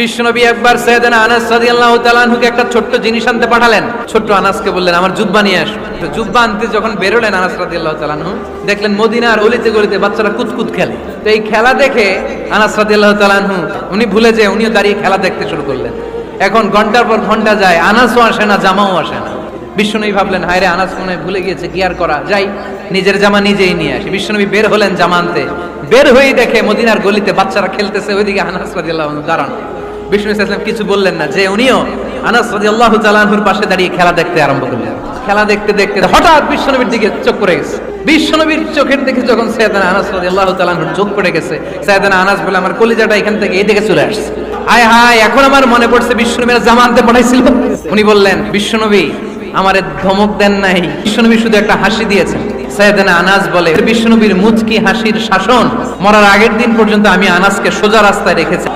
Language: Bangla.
বিশ্বনবী একবার সৈয়দনা আনাস একটা ছোট্ট জিনিস আনতে পাঠালেন। ছোট্ট আনাসকে বললেন, আমার জুব্বা নিয়ে তো জুব্বা আনতে যখন বেরোলেন আনাস দেখলেন অলিতে গলিতে বাচ্চারা কুতকুত খেলে। তো এই খেলা দেখে আনাস উনি ভুলে যে উনিও দাঁড়িয়ে খেলা দেখতে শুরু করলেন। এখন ঘণ্টার পর ঘণ্টা যায়, আনাসও আসে না, জামাও আসে না। বিশ্বনবী ভাবলেন হায় রে আনাস মনে ভুলে গিয়েছে, কি আর করা? যাই, নিজের জামা নিজেই নিয়ে আসি। বিশ্বনবী বের হলেন জামা আনতে। বের হয়েই দেখে মদিনার গলিতে বাচ্চারা খেলতেছে, ওইদিকে আনাস দাঁড়ান। বিষ্ণু ইসলাম কিছু বললেন না, যে উনিও আনাস তাআলাহুর পাশে দাঁড়িয়ে খেলা দেখতে আরম্ভ করলেন। খেলা দেখতে দেখতে হঠাৎ বিশ্বনবীর দিকে চোখ পড়ে গেছে। বিশ্বনবীর চোখের দিকে যখন সৈয়দানা আনাস চোখ পড়ে গেছে, সৈয়দানা আনাস বলে, আমার কলিজাটা এখান থেকে এই দিকে চলে আসছে। আয় হায়, এখন আমার মনে পড়ছে বিশ্বনবীর জামা আনতে পাঠাইছিল উনি বললেন, বিশ্বনবী আমারে ধমক দেন নাই। বিশ্বনবী শুধু একটা হাসি দিয়েছেন। সৈয়দানা আনাস বলে বিশ্বনবীর মুচকি হাসির শাসন, মরার আগের দিন পর্যন্ত আমি আনাসকে সোজা রাস্তায় রেখেছি।